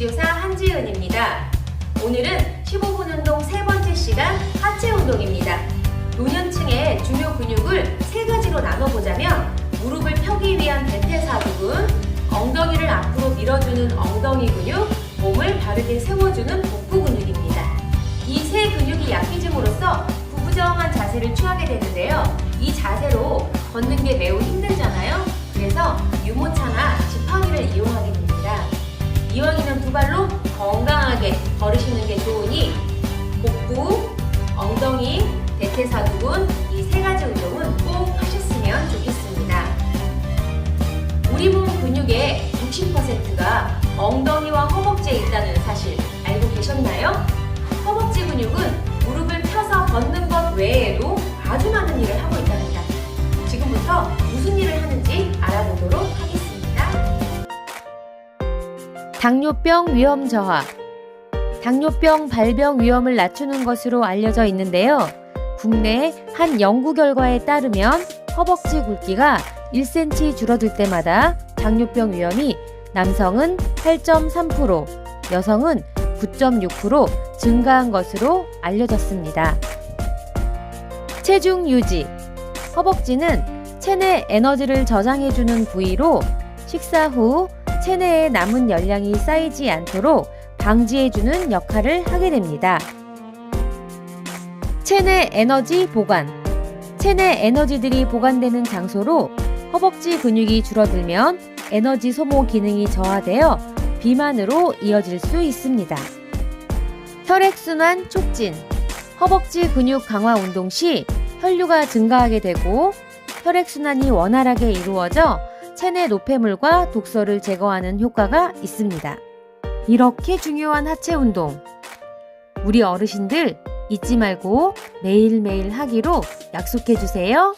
치료사 한지은입니다. 오늘은 15분 운동 세 번째 시간 하체 운동입니다. 노년층의 중요 근육을 세 가지로 나눠보자면 무릎을 펴기 위한 대퇴사두근, 엉덩이를 앞으로 밀어주는 엉덩이 근육, 몸을 바르게 세워주는 복부 근육입니다. 이 세 근육이 약해짐으로써 구부정한 자세를 취하게 되는데요. 이 자세로 걷는 게 매우 걸으시는 게 좋으니 복부, 엉덩이, 대퇴사두근 이 세 가지 운동은 꼭 하셨으면 좋겠습니다. 우리 몸 근육의 60%가 엉덩이와 허벅지에 있다는 사실 알고 계셨나요? 허벅지 근육은 무릎을 펴서 걷는 것 외에도 아주 많은 일을 하고 있답니다. 지금부터 무슨 일을 하는지 알아보도록 하겠습니다. 당뇨병 위험 저하. 당뇨병 발병 위험을 낮추는 것으로 알려져 있는데요. 국내 한 연구 결과에 따르면 허벅지 굵기가 1cm 줄어들 때마다 당뇨병 위험이 남성은 8.3%, 여성은 9.6% 증가한 것으로 알려졌습니다. 체중 유지. 허벅지는 체내 에너지를 저장해주는 부위로 식사 후 체내에 남은 열량이 쌓이지 않도록 방지해주는 역할을 하게 됩니다. 체내 에너지 보관. 체내 에너지들이 보관되는 장소로 허벅지 근육이 줄어들면 에너지 소모 기능이 저하되어 비만으로 이어질 수 있습니다. 혈액순환 촉진. 허벅지 근육 강화 운동 시 혈류가 증가하게 되고 혈액순환이 원활하게 이루어져 체내 노폐물과 독소를 제거하는 효과가 있습니다. 이렇게 중요한 하체 운동. 우리 어르신들 잊지 말고 매일매일 하기로 약속해 주세요.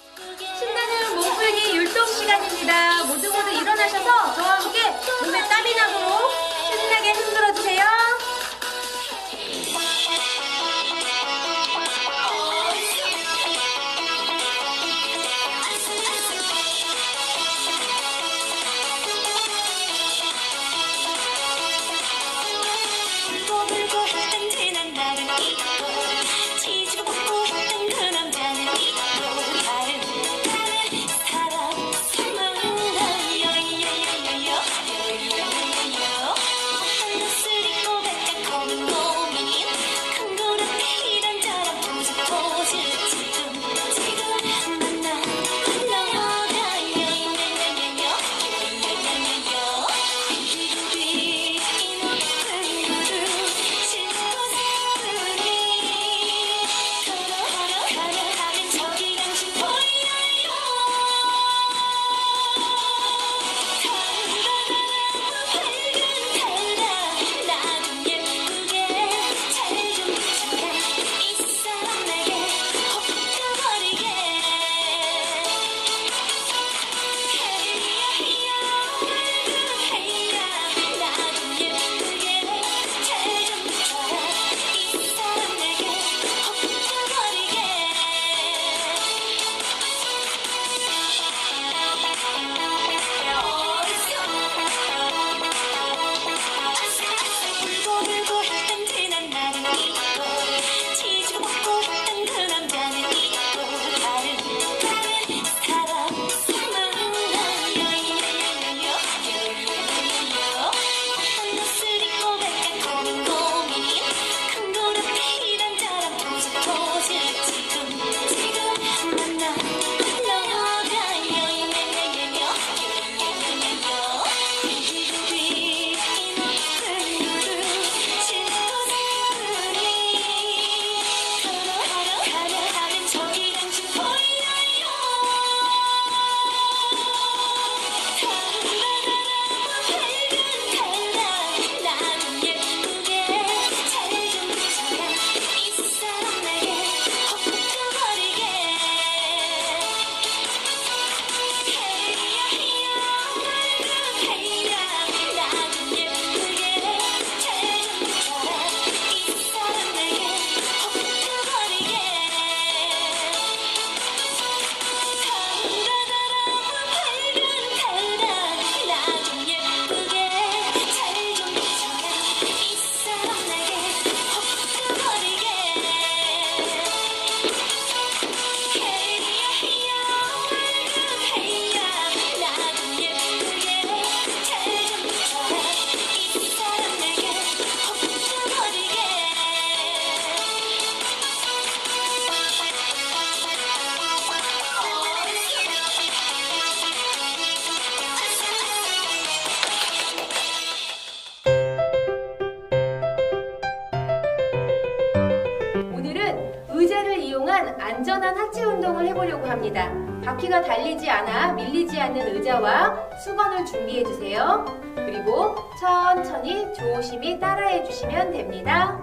안전한 하체 운동을 해보려고 합니다. 바퀴가 달리지 않아 밀리지 않는 의자와 수건을 준비해 주세요. 그리고 천천히 조심히 따라해 주시면 됩니다.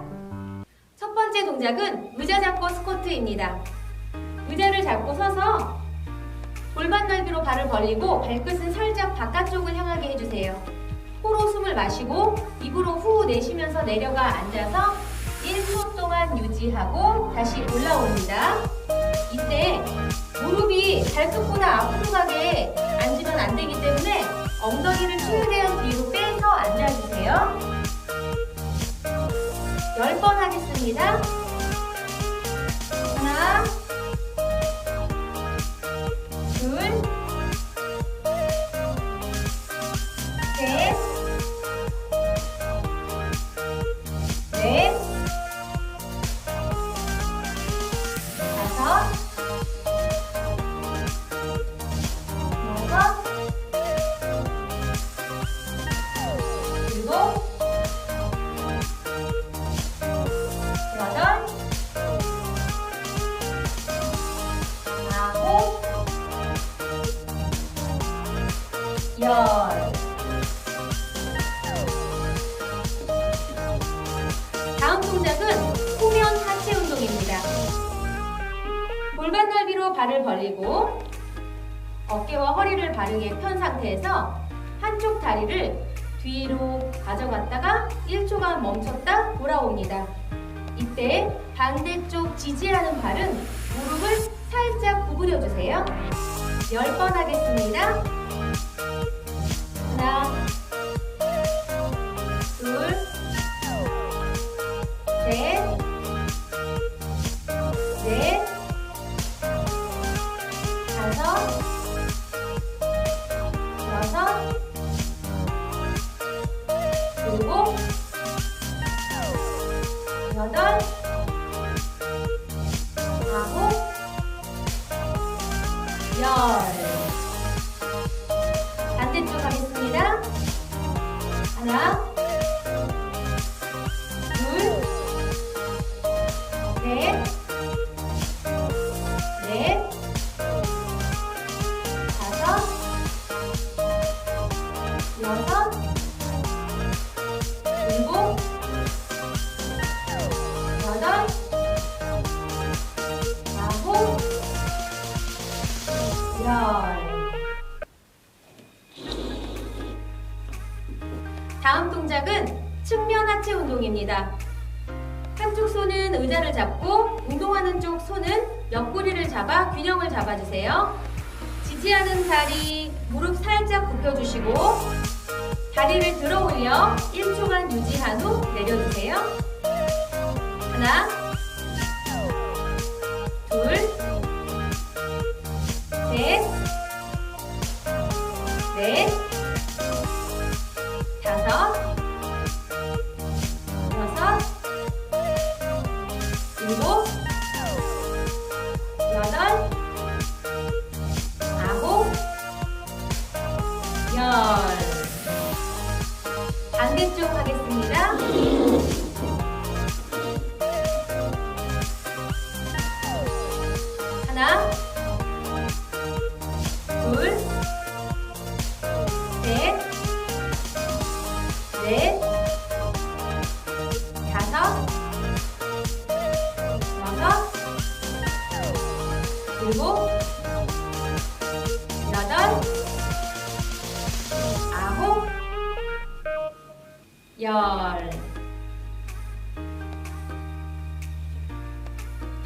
첫 번째 동작은 의자 잡고 스쿼트입니다. 의자를 잡고 서서 골반 넓이로 발을 벌리고 발끝은 살짝 바깥쪽을 향하게 해주세요. 코로 숨을 마시고 입으로 후 내쉬면서 내려가 앉아서 1초 동안 유지하고 다시 올라옵니다. 이때 무릎이 발끝보다 앞으로 가게 앉으면 안 되기 때문에 엉덩이를 최대한 뒤로 빼서 앉아주세요. 10번 하겠습니다. 하나, 둘, 발을 벌리고 어깨와 허리를 바르게 편 상태에서 한쪽 다리를 뒤로 가져갔다가 1초간 멈췄다 돌아옵니다. 이때 반대쪽 지지하는 발은 무릎을 살짝 구부려 주세요. 10번 하겠습니다. 하나, 여섯, 일곱, 여덟, 아홉, 열. 다음 동작은 측면 하체 운동입니다. 한쪽 손은 의자를 잡고 운동하는 쪽 손은 옆구리를 잡아 균형을 잡아주세요. 지지하는 다리 무릎 살짝 굽혀주시고 다리를 들어 올려 1초간 유지한 후 내려주세요. 하나, 둘, 셋, 넷,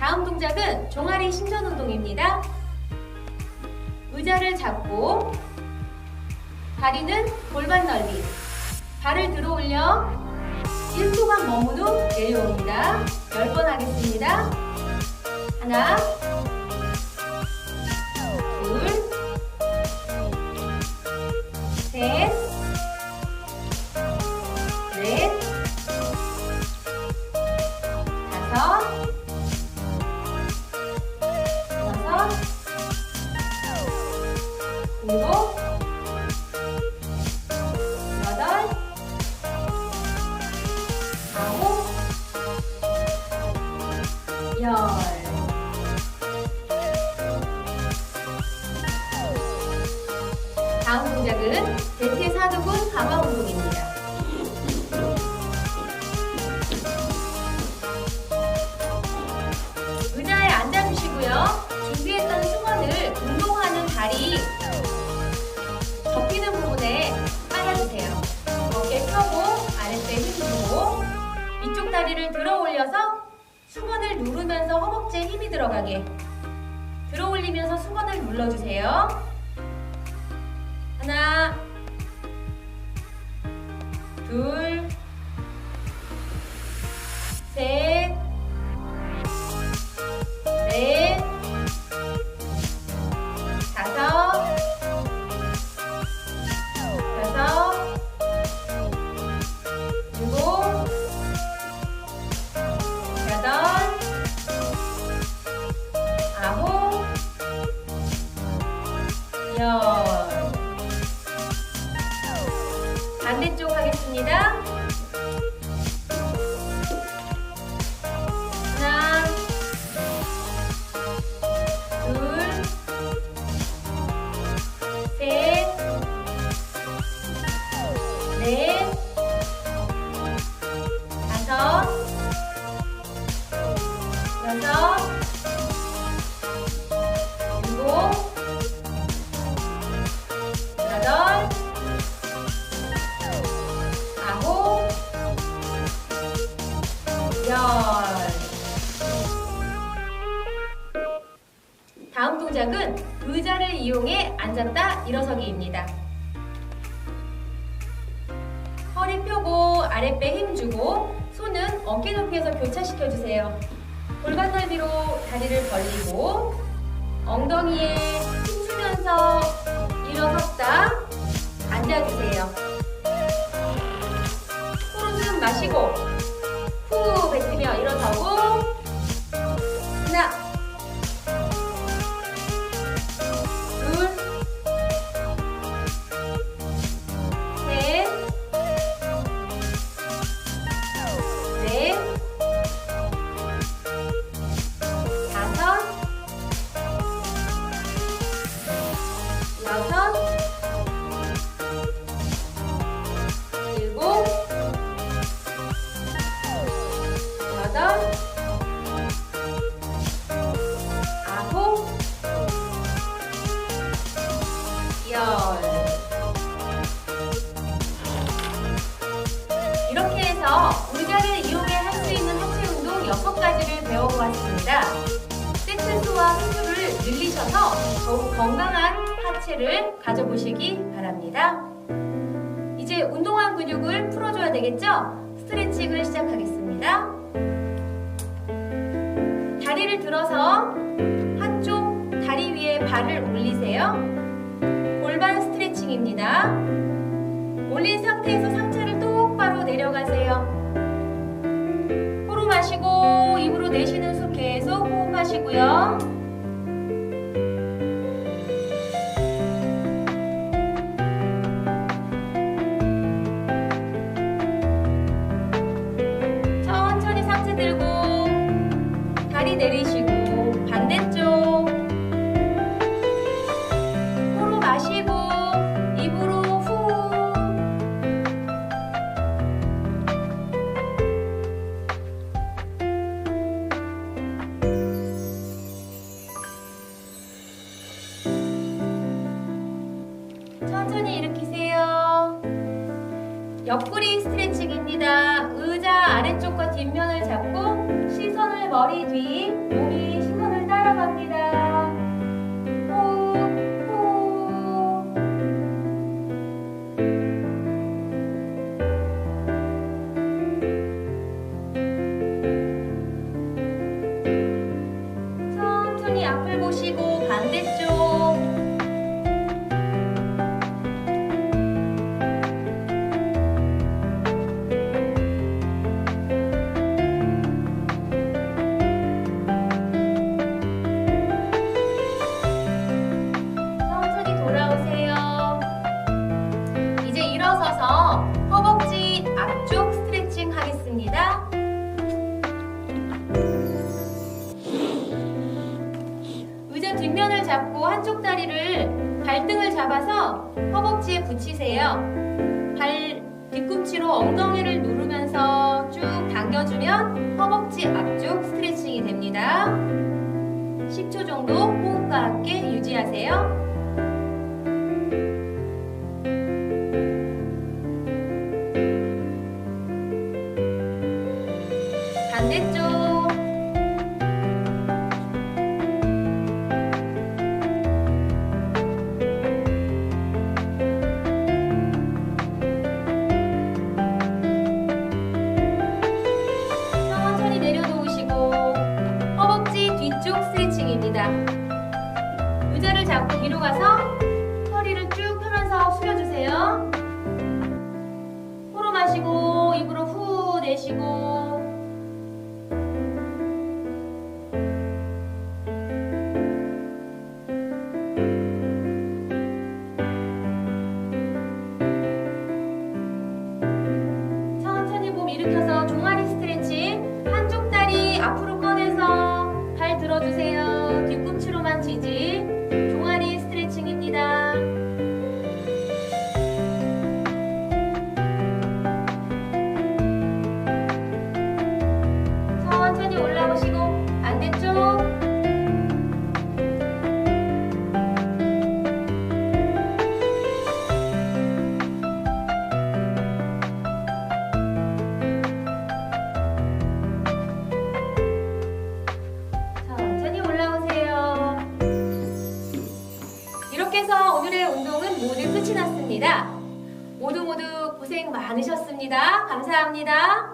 다음 동작은 종아리 신전 운동입니다. 의자를 잡고 다리는 골반 넓이, 발을 들어 올려 1초간 머문 후 내려옵니다. 10번 하겠습니다. 하나, 여 이쪽 다리를 들어 올려서 수건을 누르면서 허벅지에 힘이 들어가게 들어 올리면서 수건을 눌러주세요. 하나, 둘, 셋, 넷, 여섯, 일곱, 여덟, 아홉, 열. 다음 동작은 의자를 이용해 앉았다 일어서기입니다. 허리 펴고 아랫배 힘주고 손은 어깨 높이에서 교차시켜 주세요. 골반 넓이로 다리를 벌리고 엉덩이에 힘주면서 일어섰다 앉아주세요. 코로 숨 마시고 후 뱉으며 일어서고 하체를 가져보시기 바랍니다. 이제 운동한 근육을 풀어줘야 되겠죠? 스트레칭을 시작하겠습니다. 다리를 들어서 한쪽 다리 위에 발을 올리세요. 골반 스트레칭입니다. 올린 상태에서 상체를 똑바로 내려가세요. 코로 마시고 입으로 내쉬는 숨 계속 호흡하시고요. 다 내쉬세요. 발 뒤꿈치로 엉덩이를 누르면서 쭉 당겨주면 많으셨습니다. 감사합니다.